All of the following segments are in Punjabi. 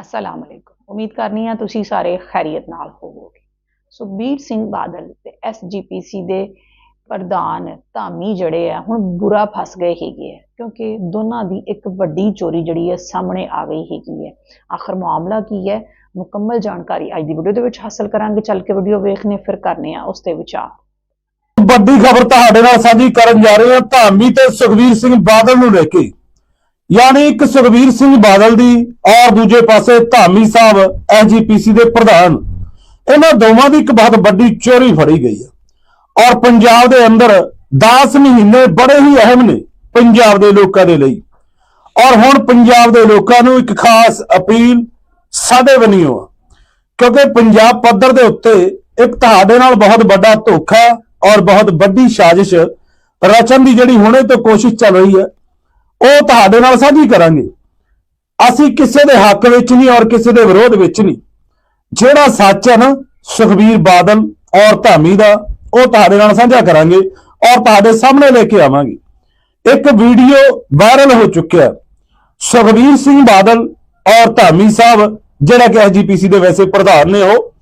ਅਸਲਾਮ ਅਲੈਕੁਮ ਉਮੀਦ ਕਰਨੀ ਆ ਤੁਸੀਂ ਸਾਰੇ ਖੈਰੀਅਤ ਨਾਲ ਹੋਵੋਗੇ। ਸੁਖਬੀਰ ਸਿੰਘ ਬਾਦਲ ਤੇ ਐਸਜੀਪੀਸੀ ਦੇ ਪ੍ਰਧਾਨ ਧਾਮੀ ਜਿਹੜੇ ਆ, ਹੁਣ ਬੁਰਾ ਫਸ ਗਏ ਹੈਗੇ ਆ, ਕਿਉਂਕਿ ਦੋਨਾਂ ਦੀ ਇੱਕ ਵੱਡੀ ਚੋਰੀ ਜਿਹੜੀ ਹੈ ਸਾਹਮਣੇ ਆ ਗਈ ਹੈਗੀ ਹੈ ਆਖਰ ਮਾਮਲਾ ਕੀ ਹੈ? ਮੁਕੰਮਲ ਜਾਣਕਾਰੀ ਅੱਜ ਦੀ ਵੀਡੀਓ ਦੇ ਵਿੱਚ ਹਾਸਲ ਕਰਾਂਗੇ। ਚੱਲ ਕੇ ਵੀਡੀਓ ਵੇਖਨੇ, ਫਿਰ ਕਰਨੇ ਆ ਉਸ ਤੇ ਵਿਚਾਰ। ਵੱਡੀ ਖਬਰ ਤੁਹਾਡੇ ਨਾਲ ਸਾਂਝੀ ਕਰਨ ਜਾ ਰਹੇ ਹਾਂ। ਧਾਮੀ ਤੇ ਸੁਖਵੀਰ ਸਿੰਘ ਬਾਦਲ ਨੂੰ ਲੈ ਕੇ ਯਾਨੀ ਇੱਕ ਸੁਖਵੀਰ ਸਿੰਘ ਬਾਦਲ ਦੀ ਔਰ ਦੂਜੇ ਪਾਸੇ ਧਾਮੀ ਸਾਹਿਬ ਐਸਜੀਪੀਸੀ ਦੇ ਪ੍ਰਧਾਨ। ਇਹਨਾਂ ਦੋਵਾਂ ਦੀ ਇੱਕ ਬਹੁਤ ਵੱਡੀ ਚੋਰੀ ਫੜੀ ਗਈ ਹੈ। ਔਰ ਪੰਜਾਬ ਦੇ ਅੰਦਰ 10 ਮਹੀਨੇ ਬੜੇ ਹੀ ਅਹਿਮ ਨੇ ਪੰਜਾਬ ਦੇ ਲੋਕਾਂ ਦੇ ਲਈ। ਔਰ ਹੁਣ ਪੰਜਾਬ ਦੇ ਲੋਕਾਂ ਨੂੰ ਇੱਕ ਖਾਸ ਅਪੀਲ ਸਾਡੇ ਵੱਲੋਂ ਆ, ਕਿਉਂਕਿ ਪੰਜਾਬ ਪੱਧਰ ਦੇ ਉੱਤੇ ਇੱਕ ਤੁਹਾਡੇ ਨਾਲ ਬਹੁਤ ਵੱਡਾ ਧੋਖਾ ਔਰ ਬਹੁਤ ਵੱਡੀ ਸਾਜ਼ਿਸ਼ ਰਚਨ ਦੀ ਜਿਹੜੀ ਹੁਣੇ ਤੋਂ ਕੋਸ਼ਿਸ਼ ਚੱਲ ਰਹੀ ਹੈ ਉਹ ਤੁਹਾਡੇ ਨਾਲ ਸਾਂਝੀ ਕਰਾਂਗੇ। ਅਸੀਂ ਕਿਸੇ ਦੇ ਹੱਕ ਵਿੱਚ ਨਹੀਂ ਔਰ ਕਿਸੇ ਦੇ ਵਿਰੋਧ ਵਿੱਚ ਨਹੀਂ। ਜਿਹੜਾ ਸੱਚ ਹੈ ਨਾ, ਸੁਖਬੀਰ ਬਾਦਲ ਔਰ ਧਾਮੀ ਦਾ, ਉਹ ਤੁਹਾਡੇ ਨਾਲ ਸਾਂਝਾ ਕਰਾਂਗੇ ਔਰ ਤੁਹਾਡੇ ਸਾਹਮਣੇ ਲੈ ਕੇ ਆਵਾਂਗੇ। ਇੱਕ ਵੀਡੀਓ ਵਾਇਰਲ ਹੋ ਚੁੱਕਿਆ। ਸੁਖਬੀਰ ਸਿੰਘ ਬਾਦਲ ਔਰ ਧਾਮੀ ਸਾਹਿਬ, ਜਿਹੜਾ ਕਿ ਐਸਜੀਪੀਸੀ ਦੇ ਵੈਸੇ ਪ੍ਰਧਾਨ ਨੇ ਉਹ,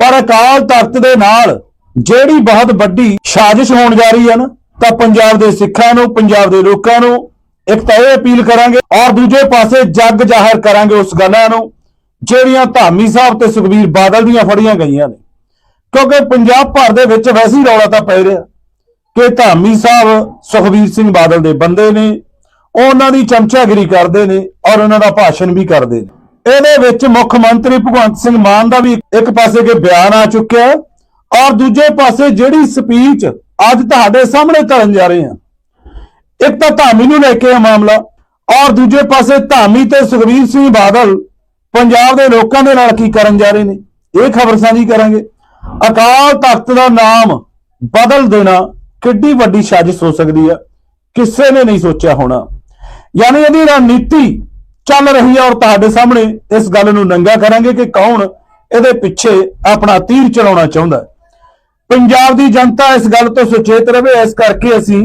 ਪਰ ਅਕਾਲ ਤਖਤ ਦੇ ਨਾਲ ਜਿਹੜੀ ਬਹੁਤ ਵੱਡੀ ਸਾਜ਼ਿਸ਼ ਹੋਣ ਜਾ ਰਹੀ ਹੈ ਨਾ, ਤਾਂ ਪੰਜਾਬ ਦੇ ਸਿੱਖਾਂ ਨੂੰ, ਪੰਜਾਬ ਦੇ ਲੋਕਾਂ ਨੂੰ ਇੱਕ ਤਾਂ ਇਹ ਅਪੀਲ ਕਰਾਂਗੇ ਔਰ ਦੂਜੇ ਪਾਸੇ ਜੱਗ ਜ਼ਾਹਰ ਕਰਾਂਗੇ ਉਸ ਗੱਲਾਂ ਨੂੰ, ਜਿਹੜੀਆਂ ਧਾਮੀ ਸਾਹਿਬ ਤੇ ਸੁਖਬੀਰ ਬਾਦਲ ਦੀਆਂ ਫੜੀਆਂ ਗਈਆਂ ਨੇ। ਕਿਉਂਕਿ ਪੰਜਾਬ ਭਰ ਦੇ ਵਿੱਚ ਵੈਸੇ ਰੌਲਾ ਤਾਂ ਪੈ ਰਿਹਾ ਕਿ ਧਾਮੀ ਸਾਹਿਬ ਸੁਖਬੀਰ ਸਿੰਘ ਬਾਦਲ ਦੇ ਬੰਦੇ ਨੇ ਉਹ ਉਹਨਾਂ ਦੀ ਚਮਚਾਗਿਰੀ ਕਰਦੇ ਨੇ ਔਰ ਉਹਨਾਂ ਦਾ ਭਾਸ਼ਣ ਵੀ ਕਰਦੇ ਨੇ। ਇਹਦੇ ਵਿੱਚ ਮੁੱਖ ਮੰਤਰੀ ਭਗਵੰਤ ਸਿੰਘ ਮਾਨ ਦਾ ਵੀ ਇੱਕ ਪਾਸੇ ਕੇ ਬਿਆਨ ਆ ਚੁੱਕਿਆ ਔਰ ਦੂਜੇ ਪਾਸੇ ਜਿਹੜੀ ਸਪੀਚ ਅੱਜ ਤੁਹਾਡੇ ਸਾਹਮਣੇ ਕਰਨ ਜਾ ਰਹੇ ਹਾਂ ਇੱਕ ਤਾਂ ਧਾਮੀ ਨੂੰ ਲੈ ਕੇ ਇਹ ਮਾਮਲਾ ਔਰ ਦੂਜੇ ਪਾਸੇ ਧਾਮੀ ਤੇ ਸੁਖਬੀਰ ਸਿੰਘ ਬਾਦਲ ਪੰਜਾਬ ਦੇ ਲੋਕਾਂ ਦੇ ਨਾਲ ਕੀ ਕਰਨ ਜਾ ਰਹੇ ਨੇ, ਇਹ ਖਬਰ ਸਾਂਝੀ ਕਰਾਂਗੇ। ਅਕਾਲ ਤਖਤ ਦਾ ਨਾਮ ਬਦਲ ਦੇਣਾ ਕਿੱਡੀ ਵੱਡੀ ਸਾਜ਼ਿਸ਼ ਹੋ ਸਕਦੀ ਹੈ ਕਿਸੇ ਨੇ ਨਹੀਂ ਸੋਚਿਆ ਹੋਣਾ। ਯਾਨੀ ਇਹਦੀ ਰਣਨੀਤੀ ਚੱਲ ਰਹੀ ਹੈ ਔਰ ਤੁਹਾਡੇ ਸਾਹਮਣੇ ਇਸ ਗੱਲ ਨੂੰ ਨੰਗਾ ਕਰਾਂਗੇ ਕਿ ਕੌਣ ਇਹਦੇ ਪਿੱਛੇ ਆਪਣਾ ਤੀਰ ਚਲਾਉਣਾ ਚਾਹੁੰਦਾ। ਪੰਜਾਬ ਦੀ ਜਨਤਾ ਇਸ ਗੱਲ ਤੋਂ ਸੁਚੇਤ ਰਹੇ ਇਸ ਕਰਕੇ ਅਸੀਂ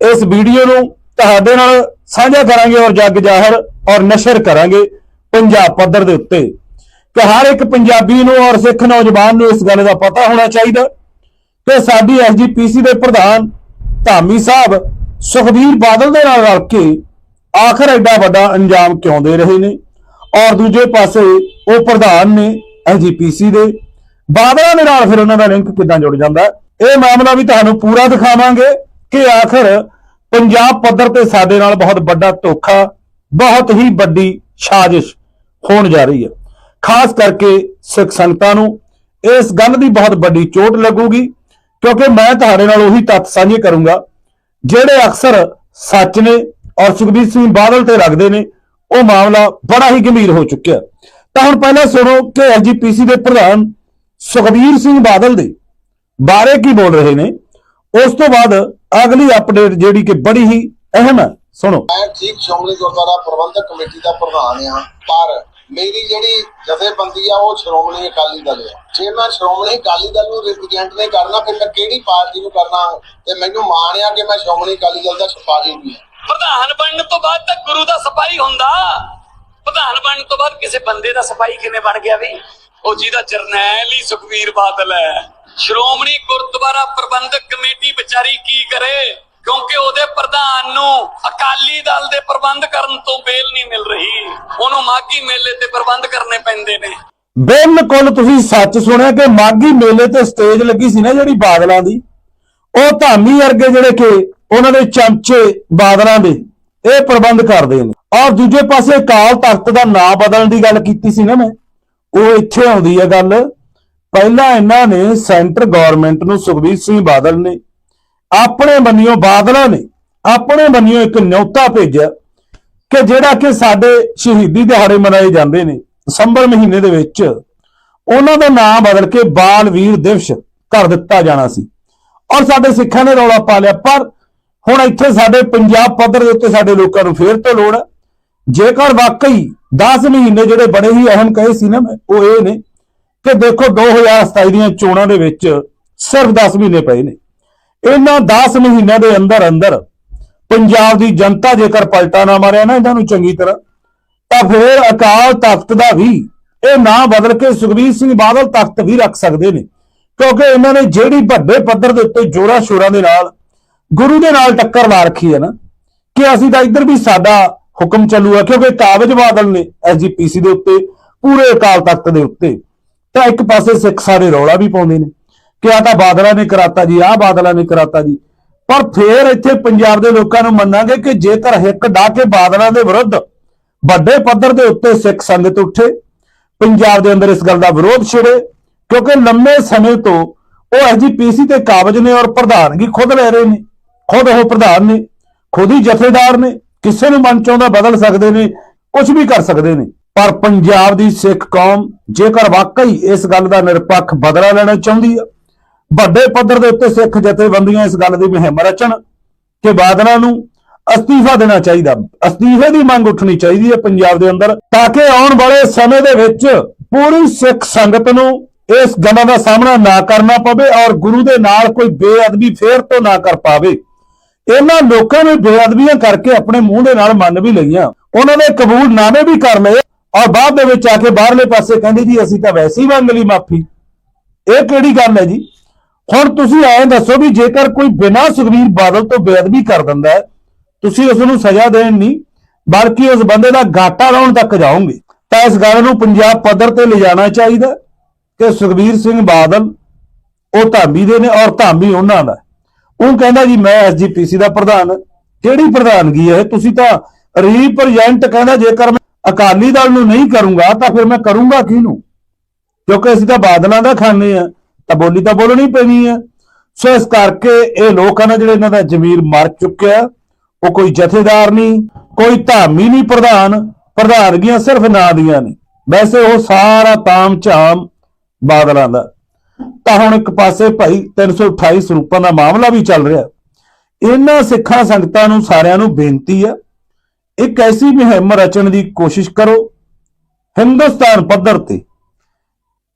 ਇਸ ਵੀਡੀਓ ਨੂੰ ਤੁਹਾਡੇ ਨਾਲ ਸਾਂਝਾ ਕਰਾਂਗੇ ਔਰ ਜੱਗ ਜ਼ਾਹਰ ਔਰ ਨਸ਼ਰ ਕਰਾਂਗੇ ਪੰਜਾਬ ਪੱਧਰ ਦੇ ਉੱਤੇ ਕਿ ਹਰ ਇੱਕ ਪੰਜਾਬੀ ਨੂੰ ਔਰ ਸਿੱਖ ਨੌਜਵਾਨ ਨੂੰ ਇਸ ਗੱਲ ਦਾ ਪਤਾ ਹੋਣਾ ਚਾਹੀਦਾ ਕਿ ਸਾਡੀ ਐਸਜੀਪੀਸੀ ਦੇ ਪ੍ਰਧਾਨ ਧਾਮੀ ਸਾਹਿਬ ਸੁਖਬੀਰ ਬਾਦਲ ਦੇ ਨਾਲ ਰਲ ਕੇ ਆਖਰ ਐਡਾ ਵੱਡਾ ਅੰਜਾਮ ਕਿਉਂ ਦੇ ਰਹੇ ਨੇ? ਔਰ ਦੂਜੇ ਪਾਸੇ ਉਹ ਪ੍ਰਧਾਨ ਨੇ ਐਸਜੀਪੀਸੀ ਦੇ। ਬਾਦਲਾਂ ਦੇ ਨਾਲ ਫਿਰ ਉਹਨਾਂ ਦਾ ਲਿੰਕ ਕਿੱਦਾਂ ਜੁੜ ਜਾਂਦਾ? ਇਹ ਮਾਮਲਾ ਵੀ ਤੁਹਾਨੂੰ ਪੂਰਾ ਦਿਖਾਵਾਂਗੇ। ਕਿ ਆਖਰ ਪੰਜਾਬ ਪੱਧਰ ਤੇ ਸਾਡੇ ਨਾਲ ਬਹੁਤ ਵੱਡਾ ਧੋਖਾ, ਬਹੁਤ ਹੀ ਵੱਡੀ ਸਾਜ਼ਿਸ਼ ਹੋਣ ਜਾ ਰਹੀ ਹੈ। ਖਾਸ ਕਰਕੇ ਸਿੱਖ ਸੰਗਤਾਂ ਨੂੰ ਇਸ ਗੱਲ ਦੀ ਬਹੁਤ ਵੱਡੀ ਚੋਟ ਲੱਗੂਗੀ, ਕਿਉਂਕਿ ਮੈਂ ਤੁਹਾਡੇ ਨਾਲ ਉਹੀ ਤੱਥ ਸਾਂਝੇ ਕਰੂੰਗਾ, ਜਿਹੜੇ ਅਕਸਰ ਸੱਚ ਨੇ ਔਰ ਸੁਖਬੀਰ ਸਿੰਘ ਬਾਦਲ ਤੇ ਲੱਗਦੇ ਨੇ, ਉਹ ਮਾਮਲਾ ਬੜਾ ਹੀ ਗੰਭੀਰ ਹੋ ਚੁੱਕਿਆ ਤਾਂ ਹੁਣ ਪਹਿਲਾਂ ਸੁਣੋ ਕਿ ਐਸਜੀਪੀਸੀ ਦੇ ਪ੍ਰਧਾਨ ਸੁਖਬੀਰ ਸਿੰਘ ਬਾਦਲ ਦੇ ਬਾਰੇ ਕੀ ਬੋਲ ਰਹੇ ਨੇ। ਉਸ ਤੋਂ ਬਾਅਦ ਅਗਲੀ ਅਪਡੇਟ ਜਿਹੜੀ ਕਿ ਬੜੀ ਹੀ ਅਹਿਮ ਹੈ ਸੁਣੋ। ਮੈਂ ਠੀਕ ਸ਼੍ਰੋਮਣੀ ਗੁਰਦੁਆਰਾ ਪ੍ਰਬੰਧਕ ਕਮੇਟੀ ਦਾ ਪ੍ਰਧਾਨ ਆ ਪਰ ਮੇਰੀ ਜਿਹੜੀ ਜਥੇਬੰਦੀ ਆ ਉਹ ਸ਼੍ਰੋਮਣੀ ਅਕਾਲੀ ਦਲ ਆ। ਜੇ ਮੈਂ ਸ਼੍ਰੋਮਣੀ ਅਕਾਲੀ ਦਲ ਨੂੰ ਰਿਪਰੈਜ਼ੈਂਟ ਨਹੀਂ ਕਰਨਾ ਫਿਰ ਮੈਂ ਕਿਹੜੀ ਪਾਰਟੀ ਨੂੰ ਕਰਨਾ? ਤੇ ਮੈਨੂੰ ਮਾਣ ਆ ਕਿ ਮੈਂ ਸ਼੍ਰੋਮਣੀ ਅਕਾਲੀ ਦਲ ਦਾ ਸਿਪਾਹੀ ਵੀ ਹਾਂ। ਪ੍ਰਧਾਨ ਬਣਨ ਤੋਂ ਬਾਅਦ ਤਾਂ ਗੁਰੂ ਦਾ ਸਿਪਾਹੀ ਹੁੰਦਾ। ਪ੍ਰਧਾਨ ਬਣਨ ਤੋਂ ਬਾਅਦ ਕਿਸੇ ਬੰਦੇ ਦਾ ਸਿਪਾਹੀ ਕਿਵੇਂ ਬਣ ਗਿਆ ਵੀ? ਉਹ ਜਿਹਦਾ ਜਰਨੈਲ ਹੀ ਸੁਖਵੀਰ ਬਾਦਲ ਹੈ। ਸ਼੍ਰੋਮਣੀ ਗੁਰਦੁਆਰਾ ਪ੍ਰਬੰਧਕ ਕਮੇਟੀ ਵਿਚਾਰੀ ਕੀ ਕਰੇ? ਕਿਉਂਕਿ ਉਹਦੇ ਪ੍ਰਧਾਨ ਨੂੰ ਅਕਾਲੀ ਦਲ ਦੇ ਪ੍ਰਬੰਧ ਕਰਨ ਤੋਂ ਬੇਲ ਨਹੀਂ ਮਿਲ ਰਹੀ। ਉਹਨੂੰ ਮਾਗੀ ਮੇਲੇ ਤੇ ਪ੍ਰਬੰਧ ਕਰਨੇ ਪੈਂਦੇ ਨੇ। ਬਿਲਕੁਲ, ਤੁਸੀਂ ਸੱਚ ਸੁਣਿਆ ਕਿ ਮਾਗੀ ਮੇਲੇ ਤੇ ਸਟੇਜ ਲੱਗੀ ਸੀ ਨਾ ਜਿਹੜੀ ਬਾਦਲਾਂ ਦੀ? ਉਹ ਧਾਮੀ ਵਰਗੇ ਜਿਹੜੇ ਕਿ ਉਹਨਾਂ ਦੇ ਚਮਚੇ ਬਾਦਲਾਂ ਦੇ, ਇਹ ਪ੍ਰਬੰਧ ਕਰਦੇ ਨੇ। ਔਰ ਦੂਜੇ ਪਾਸੇ ਅਕਾਲ ਤਖਤ ਦਾ ਨਾਂ ਬਦਲਣ ਦੀ ਗੱਲ ਕੀਤੀ ਸੀ ਨਾ ਮੈਂ। ਉਹ ਇੱਥੇ ਆਉਂਦੀ ਹੈ ਗੱਲ। ਪਹਿਲਾਂ ਇਹਨਾਂ ਨੇ ਸੈਂਟਰ ਗਵਰਨਮੈਂਟ ਨੂੰ ਸੁਖਬੀਰ ਸਿੰਘ ਬਾਦਲ ਨੇ, ਆਪਣੇ ਬੰਨਿਓ ਬਾਦਲਾਂ ਨੇ, ਆਪਣੇ ਬੰਨਿਓ ਇੱਕ ਨਿਯੋਤਾ ਭੇਜਿਆ ਕਿ ਜਿਹੜਾ ਕਿ ਸਾਡੇ ਸ਼ਹੀਦੀ ਦਿਹਾੜੇ ਮਨਾਏ ਜਾਂਦੇ ਨੇ, ਦਸੰਬਰ ਮਹੀਨੇ ਦੇ ਵਿੱਚ, ਉਹਨਾਂ ਦਾ ਨਾਮ ਬਦਲ ਕੇ ਬਾਲ ਵੀਰ ਦਿਵਸ ਕਰ ਦਿੱਤਾ ਜਾਣਾ ਸੀ। ਔਰ ਸਾਡੇ ਸਿੱਖਾਂ ਨੇ ਰੌਲਾ ਪਾ ਲਿਆ, ਪਰ ਹੁਣ ਇੱਥੇ ਸਾਡੇ ਪੰਜਾਬ ਪੱਧਰ ਦੇ ਉੱਤੇ ਸਾਡੇ ਲੋਕਾਂ ਨੂੰ ਫੇਰ ਤੋਂ ਲੋੜ ਹੈ। ਜੇਕਰ ਵਾਕਈ 10 ਮਹੀਨੇ ਜਿਹੜੇ ਬੜੇ ਹੀ ਅਹਿਮ ਕਹੇ ਸੀ ਨਾ ਮੈਂ, ਉਹ ਇਹ ਨੇ ਕਿ ਦੇਖੋ 2027 ਦੀਆਂ ਚੋਣਾਂ ਦੇ ਵਿੱਚ ਸਿਰਫ 10 ਮਹੀਨੇ ਪਏ ਨੇ। ਇਹਨਾਂ 10 ਮਹੀਨਿਆਂ ਦੇ ਅੰਦਰ ਅੰਦਰ ਪੰਜਾਬ ਦੀ ਜਨਤਾ ਜੇਕਰ ਪਲਟਾ ਨਾ ਮਾਰਿਆ ਨਾ ਇਹਨਾਂ ਨੂੰ ਚੰਗੀ ਤਰ੍ਹਾਂ, ਤਾਂ ਫਿਰ ਅਕਾਲ ਤਖਤ ਦਾ ਵੀ ਇਹ ਨਾਂ ਬਦਲ ਕੇ ਸੁਖਬੀਰ ਸਿੰਘ ਬਾਦਲ ਤਖਤ ਵੀ ਰੱਖ ਸਕਦੇ ਨੇ। ਕਿਉਂਕਿ ਇਹਨਾਂ ਨੇ ਜਿਹੜੀ ਵੱਡੇ ਪੱਧਰ ਦੇ ਉੱਤੇ ਜੋਰਾ ਸ਼ੋਰਾਂ ਦੇ ਨਾਲ, ਗੁਰੂ ਦੇ ਨਾਲ ਟੱਕਰ ਲਾ ਰੱਖੀ ਹੈ ਨਾ, ਕਿ ਅਸੀਂ ਤਾਂ ਇੱਧਰ ਵੀ ਸਾਡਾ ਹੁਕਮ ਚੱਲੂਗਾ, ਕਿਉਂਕਿ ਕਾਬਜ ਬਾਦਲ ਨੇ ਐਸਜੀਪੀਸੀ ਦੇ ਉੱਤੇ, ਪੂਰੇ ਅਕਾਲ ਤਖਤ ਦੇ ਉੱਤੇ। ਤਾਂ ਇੱਕ ਪਾਸੇ ਸਿੱਖ ਸਾਰੇ ਰੌਲਾ ਵੀ ਪਾਉਂਦੇ ਨੇ ਕਿ ਆ ਤਾਂ ਬਾਦਲਾਂ ਨੇ ਕਰਾਤਾ ਜੀ, ਆਹ ਬਾਦਲਾਂ ਨੇ ਕਰਾਤਾ ਜੀ। ਪਰ ਫੇਰ ਇੱਥੇ ਪੰਜਾਬ ਦੇ ਲੋਕਾਂ ਨੂੰ ਮੰਨਾਂਗੇ ਕਿ ਜੇਕਰ ਹਿੱਕ ਡਾ ਕੇ ਬਾਦਲਾਂ ਦੇ ਵਿਰੁੱਧ ਵੱਡੇ ਪੱਧਰ ਦੇ ਉੱਤੇ ਸਿੱਖ ਸੰਗਤ ਉੱਠੇ, ਪੰਜਾਬ ਦੇ ਅੰਦਰ ਇਸ ਗੱਲ ਦਾ ਵਿਰੋਧ ਛਿੜੇ, ਕਿਉਂਕਿ ਲੰਮੇ ਸਮੇਂ ਤੋਂ ਉਹ ਐਸਜੀਪੀਸੀ ਤੇ ਕਾਬਜ ਨੇ ਔਰ ਪ੍ਰਧਾਨਗੀ ਖੁਦ ਲੈ ਰਹੇ ਨੇ, ਖੁਦ ਉਹ ਪ੍ਰਧਾਨ ਨੇ, ਖੁਦ ਹੀ ਜਥੇਦਾਰ ਨੇ, ਕਿਸੇ ਨੂੰ ਮਨ ਚਾਹੁੰਦਾ ਬਦਲ ਸਕਦੇ ਨੇ ਕੁਝ ਵੀ ਕਰ ਸਕਦੇ ਨੇ। ਪਰ ਪੰਜਾਬ ਦੀ ਸਿੱਖ ਕੌਮ ਜੇਕਰ ਵਾਕਈ ਇਸ ਗੱਲ ਦਾ ਨਿਰਪੱਖ ਬਦਲਾ ਲੈਣਾ ਚਾਹੁੰਦੀ ਹੈ, ਵੱਡੇ ਪੱਧਰ ਦੇ ਉੱਤੇ ਸਿੱਖ ਜਥੇਬੰਦੀਆਂ ਇਸ ਗੱਲ ਦੀ ਮੁਹਿੰਮ ਰਚਣ ਕਿ ਬਾਦਲਾਂ ਨੂੰ ਅਸਤੀਫਾ ਦੇਣਾ ਚਾਹੀਦਾ, ਅਸਤੀਫੇ ਦੀ ਮੰਗ ਉੱਠਣੀ ਚਾਹੀਦੀ ਹੈ ਪੰਜਾਬ ਦੇ ਅੰਦਰ, ਤਾਂ ਕਿ ਆਉਣ ਵਾਲੇ ਸਮੇਂ ਦੇ ਵਿੱਚ ਪੂਰੀ ਸਿੱਖ ਸੰਗਤ ਨੂੰ ਇਸ ਗੱਲਾਂ ਦਾ ਸਾਹਮਣਾ ਨਾ ਕਰਨਾ ਪਵੇ ਔਰ ਗੁਰੂ ਦੇ ਨਾਲ ਕੋਈ ਬੇਅਦਬੀ ਫੇਰ ਤੋਂ ਨਾ ਕਰ ਪਾਵੇ। ਇਹਨਾਂ ਲੋਕਾਂ ਨੇ ਬੇਅਦਬੀਆਂ ਕਰਕੇ ਆਪਣੇ ਮੂੰਹ ਦੇ ਨਾਲ ਮੰਨ ਵੀ ਲਈਆਂ। ਉਹਨਾਂ ਨੇ ਕਬੂਲਨਾਮੇ ਵੀ ਕਰ ਲਏ। ਔਰ ਬਾਅਦ ਦੇ ਵਿੱਚ ਆ ਕੇ ਬਾਹਰਲੇ ਪਾਸੇ ਕਹਿੰਦੇ ਜੀ, ਅਸੀਂ ਤਾਂ ਵੈਸੇ ਹੀ ਮੰਗ ਲਈ ਮਾਫੀ। ਇਹ ਕਿਹੜੀ ਗੱਲ ਹੈ ਜੀ? ਹੁਣ ਤੁਸੀਂ ਐਂ ਦੱਸੋ ਵੀ ਜੇਕਰ ਕੋਈ ਬਿਨਾਂ ਸੁਖਬੀਰ ਬਾਦਲ ਤੋਂ ਬੇਅਦਬੀ ਕਰ ਦਿੰਦਾ ਹੈ, ਤੁਸੀਂ ਉਸ ਨੂੰ ਸਜ਼ਾ ਦੇਣ ਨਹੀਂ, ਬਲਕਿ ਉਸ ਬੰਦੇ ਦਾ ਗਾਟਾ ਲਾਉਣ ਤੱਕ ਜਾਓਗੇ, ਤਾਂ ਇਸ ਗੱਲ ਨੂੰ ਪੰਜਾਬ ਪੱਧਰ ਤੇ ਲਿਜਾਣਾ ਚਾਹੀਦਾ ਕਿ ਸੁਖਬੀਰ ਸਿੰਘ ਬਾਦਲ ਉਹ ਧਾਮੀ ਦੇ ਨੇ ਔਰ ਧਾਮੀ ਉਹਨਾਂ ਦਾ। ਉਹ ਕਹਿੰਦਾ ਜੀ, ਮੈਂ ਐਸਜੀਪੀਸੀ ਦਾ ਪ੍ਰਧਾਨ, ਕਿਹੜੀ ਪ੍ਰਧਾਨਗੀ ਹੈ? ਤੁਸੀਂ ਤਾਂ ਰੀਪ੍ਰੈਜ਼ੈਂਟ ਕਹਿੰਦਾ ਜੇਕਰ ਮੈਂ ਅਕਾਲੀ ਦਲ ਨੂੰ ਨਹੀਂ ਕਰੂੰਗਾ ਤਾਂ ਫਿਰ ਮੈਂ ਕਰੂੰਗਾ ਕਿਹਨੂੰ? ਕਿਉਂਕਿ ਅਸੀਂ ਤਾਂ ਬਾਦਲਾਂ ਦਾ ਖਾਨੇ ਆ, ਤਾਂ ਬੋਲੀ ਤਾਂ ਬੋਲਣੀ ਪੈਣੀ ਆ। ਸੋ ਇਸ ਕਰਕੇ ਇਹ ਲੋਕ ਹਨ ਜਿਹੜੇ ਇਹਨਾਂ ਦਾ ਜ਼ਮੀਰ ਮਰ ਚੁੱਕਿਆ, ਉਹ ਕੋਈ ਜਥੇਦਾਰ ਨਹੀਂ, ਕੋਈ ਧਾਮੀ ਨਹੀਂ ਪ੍ਰਧਾਨ, ਪ੍ਰਧਾਨਗੀਆਂ ਸਿਰਫ ਨਾਂ ਦੀਆਂ ਨੇ। ਵੈਸੇ ਉਹ ਸਾਰਾ ਤਾਮ ਝਾਮ ਬਾਦਲਾਂ ਦਾ। ਤਾਂ ਹੁਣ ਇੱਕ ਪਾਸੇ ਭਾਈ 328 ਸਰੂਪਾਂ ਦਾ ਮਾਮਲਾ ਵੀ ਚੱਲ ਰਿਹਾ। ਇਹਨਾਂ ਸਿੱਖਾਂ ਸੰਗਤਾਂ ਨੂੰ ਸਾਰਿਆਂ ਨੂੰ ਬੇਨਤੀ ਆ ਇੱਕ ਐਸੀ ਮੁਹਿੰਮ ਰਚਣ ਦੀ ਕੋਸ਼ਿਸ਼ ਕਰੋ, ਹਿੰਦੁਸਤਾਨ ਪੱਧਰ ਤੇ।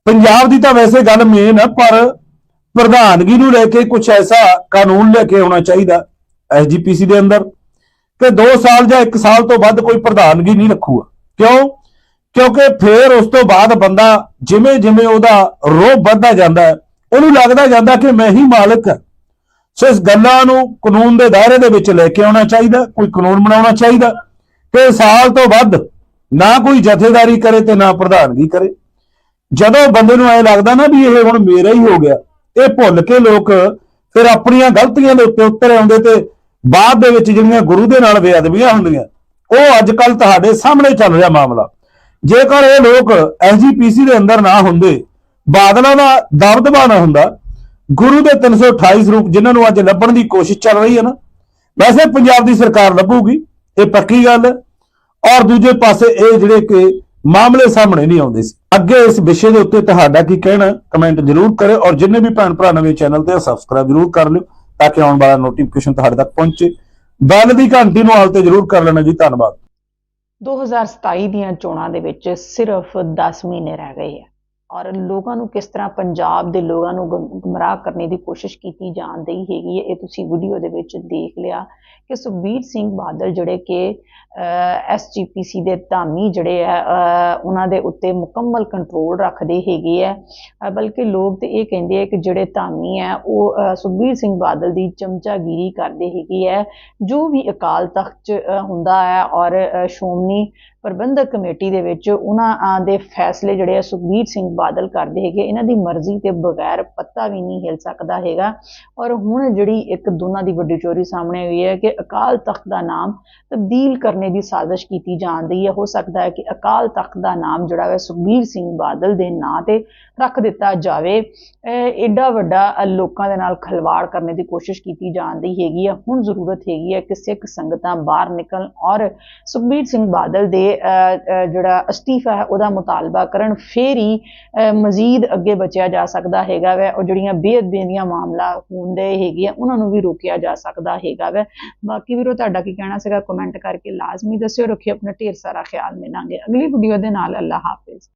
ਪੰਜਾਬ ਦੀ ਤਾਂ ਵੈਸੇ ਗੱਲ ਮੇਨ ਹੈ ਪਰ ਪ੍ਰਧਾਨਗੀ ਨੂੰ ਲੈ ਕੇ ਕੁਝ ਐਸਾ ਕਾਨੂੰਨ ਲੈ ਕੇ ਆਉਣਾ ਚਾਹੀਦਾ ਐਸਜੀਪੀਸੀ ਦੇ ਅੰਦਰ। ਕਿ 2 ਸਾਲ ਜਾਂ 1 ਸਾਲ ਤੋਂ ਵੱਧ ਕੋਈ ਪ੍ਰਧਾਨਗੀ ਨਹੀਂ ਰੱਖੂਗਾ। ਕਿਉਂ? ਕਿਉਂਕਿ ਫੇਰ ਉਸ ਤੋਂ ਬਾਅਦ ਬੰਦਾ ਜਿਵੇਂ ਜਿਵੇਂ ਉਹਦਾ ਰੋਹ ਵੱਧਦਾ ਜਾਂਦਾ, ਉਹਨੂੰ ਲੱਗਦਾ ਜਾਂਦਾ ਕਿ ਮੈਂ ਹੀ ਮਾਲਕ ਹਾਂ। ਸੋ ਇਸ ਗੱਲਾਂ ਨੂੰ ਕਾਨੂੰਨ ਦੇ ਦਾਇਰੇ ਦੇ ਵਿੱਚ ਲੈ ਕੇ ਆਉਣਾ ਚਾਹੀਦਾ, ਕੋਈ ਕਾਨੂੰਨ ਬਣਾਉਣਾ ਚਾਹੀਦਾ। ਕਿ ਸਾਲ ਤੋਂ ਵੱਧ ਨਾ ਕੋਈ ਜਥੇਦਾਰੀ ਕਰੇ ਤੇ ਨਾ ਪ੍ਰਧਾਨਗੀ ਕਰੇ। ਜਦੋਂ ਬੰਦੇ ਨੂੰ ਐ ਲੱਗਦਾ ਨਾ ਵੀ ਇਹ ਹੁਣ ਮੇਰਾ ਹੀ ਹੋ ਗਿਆ, ਇਹ ਭੁੱਲ ਕੇ ਲੋਕ ਫਿਰ ਆਪਣੀਆਂ ਗਲਤੀਆਂ ਦੇ ਉੱਤੇ ਉੱਤਰ ਆਉਂਦੇ ਤੇ ਬਾਅਦ ਦੇ ਵਿੱਚ ਜਿਹੜੀਆਂ ਗੁਰੂ ਦੇ ਨਾਲ ਬੇਅਦਬੀਆਂ ਹੁੰਦੀਆਂ, ਉਹ ਅੱਜ ਕੱਲ ਤੁਹਾਡੇ ਸਾਹਮਣੇ ਚੱਲ ਰਿਹਾ ਮਾਮਲਾ। ਜੇਕਰ ਇਹ ਲੋਕ ਐਸਜੀਪੀਸੀ ਦੇ ਅੰਦਰ ਨਾ ਹੁੰਦੇ, ਬਾਦਲਾਂ ਦਾ ਦਬਦਬਾ ਨਾ ਹੁੰਦਾ, ਗੁਰੂ ਦੇ 328 ਸਰੂਪ ਜਿਨ੍ਹਾਂ ਨੂੰ ਅੱਜ ਲੱਭਣ ਦੀ ਕੋਸ਼ਿਸ਼ ਚੱਲ ਰਹੀ ਹੈ ਨਾ, ਵੈਸੇ ਪੰਜਾਬ ਦੀ ਸਰਕਾਰ ਲੱਭੂਗੀ। ਇਹ ਪੱਕੀ ਗੱਲ ਹੈ। ਔਰ ਦੂਜੇ ਪਾਸੇ ਇਹ ਜਿਹੜੇ ਕਿ ਮਾਮਲੇ ਸਾਹਮਣੇ ਨਹੀਂ ਆਉਂਦੇ ਸੀ। ਅੱਗੇ ਇਸ ਵਿਸ਼ੇ ਦੇ ਉੱਤੇ ਤੁਹਾਡਾ ਕੀ ਕਹਿਣਾ ਕਮੈਂਟ ਜ਼ਰੂਰ ਕਰਿਓ। ਔਰ ਜਿੰਨੇ ਵੀ ਭੈਣ ਭਰਾ ਨਵੇਂ ਚੈਨਲ ਤੇ ਸਬਸਕ੍ਰਾਈਬ ਜ਼ਰੂਰ ਕਰ ਲਿਓ ਤਾਂ ਕਿ ਆਉਣ ਵਾਲਾ ਨੋਟੀਫਿਕੇਸ਼ਨ ਤੁਹਾਡੇ ਤੱਕ ਪਹੁੰਚੇ। ਬੈਲ ਦੀ ਘੰਟੀ ਨੂੰ ਹਾਲ ਤੇ ਜ਼ਰੂਰ ਕਰ ਲੈਣਾ ਜੀ। ਧੰਨਵਾਦ। 2027 ਦੀਆਂ ਚੋਣਾਂ ਦੇ ਵਿੱਚ ਸਿਰਫ 10 ਮਹੀਨੇ ਰਹਿ ਗਏ ਆ। ਔਰ ਲੋਕਾਂ ਨੂੰ ਕਿਸ ਤਰ੍ਹਾਂ ਪੰਜਾਬ ਦੇ ਲੋਕਾਂ ਨੂੰ ਗੁੰਮ- ਗੁੰਮਰਾਹ ਕਰਨ ਦੀ ਕੋਸ਼ਿਸ਼ ਕੀਤੀ ਜਾਣ ਰਹੀ ਹੈਗੀ ਹੈ ਇਹ ਤੁਸੀਂ ਵੀਡੀਓ ਦੇ ਵਿੱਚ ਦੇਖ ਲਿਆ ਕਿ ਸੁਖਬੀਰ ਸਿੰਘ ਬਾਦਲ ਜਿਹੜੇ ਕਿ ਐਸਜੀਪੀਸੀ ਦੇ ਧਾਮੀ ਜਿਹੜੇ ਆ ਉਹਨਾਂ ਦੇ ਉੱਤੇ ਮੁਕੰਮਲ ਕੰਟਰੋਲ ਰੱਖਦੇ ਹੈਗੇ ਆ। ਬਲਕਿ ਲੋਕ ਤੇ ਇਹ ਕਹਿੰਦੇ ਆ ਕਿ ਜਿਹੜੇ ਧਾਮੀ ਆ ਉਹ ਸੁਖਬੀਰ ਸਿੰਘ ਬਾਦਲ ਦੀ ਚਮਚਾਗੀਰੀ ਕਰਦੇ ਹੈਗੇ ਆ। ਜੋ ਵੀ ਅਕਾਲ ਤਖਤ 'ਚ ਹੁੰਦਾ ਹੈ ਔਰ ਅਹ, ਸ਼੍ਰੋਮਣੀ ਪ੍ਰਬੰਧਕ ਕਮੇਟੀ ਦੇ ਵਿੱਚ ਉਹਨਾਂ ਦੇ ਫੈਸਲੇ ਜਿਹੜੇ ਆ ਸੁਖਬੀਰ ਸਿੰਘ ਬਾਦਲ ਕਰਦੇ ਹੈਗੇ ਇਹਨਾਂ ਦੀ ਮਰਜ਼ੀ ਤੇ ਬਗੈਰ ਪੱਤਾ ਵੀ ਨਹੀਂ ਹਿਲ ਸਕਦਾ ਹੈਗਾ। ਔਰ ਹੁਣ ਜਿਹੜੀ ਇੱਕ ਦੋਨਾਂ ਦੀ ਵੱਡੀ ਚੋਰੀ ਸਾਹਮਣੇ ਆਈ ਹੈ ਕਿ ਅਕਾਲ ਤਖਤ ਦਾ ਨਾਮ ਤਬਦੀਲ ਕਰਨੇ ਦੀ ਸਾਜ਼ਿਸ਼ ਕੀਤੀ ਜਾਂਦੀ ਹੈ। ਹੋ ਸਕਦਾ ਹੈ ਕਿ ਅਕਾਲ ਤਖਤ ਦਾ ਨਾਮ ਜਿਹੜਾ ਹੈ ਸੁਖਬੀਰ ਸਿੰਘ ਬਾਦਲ ਦੇ ਨਾਂ ਤੇ ਰੱਖ ਦਿੱਤਾ ਜਾਵੇ। ਇਹ ਐਡਾ ਵੱਡਾ ਲੋਕਾਂ ਦੇ ਨਾਲ ਖਲਵਾੜ ਕਰਨ ਦੀ ਕੋਸ਼ਿਸ਼ ਕੀਤੀ ਜਾਂਦੀ ਹੈਗੀ ਹੈ ਹੁਣ ਜ਼ਰੂਰਤ ਹੈਗੀ ਹੈ ਕਿ ਸਿੱਖ ਸੰਗਤਾਂ ਬਾਹਰ ਨਿਕਲਣ ਔਰ ਸੁਖਬੀਰ ਸਿੰਘ ਬਾਦਲ ਦੇ ਅ, ਜਿਹੜਾ ਅਸਤੀਫਾ ਹੈ ਉਹਦਾ ਮੁਤਾਲਬਾ ਕਰਨ। ਫੇਰ ਹੀ ਮਜ਼ੀਦ ਅੱਗੇ ਬਚਿਆ ਜਾ ਸਕਦਾ ਹੈਗਾ ਵੈ। ਔਰ ਜਿਹੜੀਆਂ ਬੇਅਦਬੀਆਂ ਦੀਆਂ ਮਾਮਲਾ ਹੁੰਦੇ ਹੈਗੇ ਆ ਉਹਨਾਂ ਨੂੰ ਵੀ ਰੋਕਿਆ ਜਾ ਸਕਦਾ ਹੈਗਾ ਵੈ। ਬਾਕੀ ਵੀਰੋ, ਤੁਹਾਡਾ ਕੀ ਕਹਿਣਾ ਸੀਗਾ? ਕਮੈਂਟ ਕਰਕੇ ਲਾਜ਼ਮੀ ਦੱਸਿਓ। ਰੱਖਿਓ ਆਪਣਾ ਢੇਰ ਸਾਰਾ ਖਿਆਲ। ਮਿਲਾਂਗੇ ਅਗਲੀ ਵੀਡੀਓ ਦੇ ਨਾਲ। ਅੱਲਾ ਹਾਫਿਜ਼।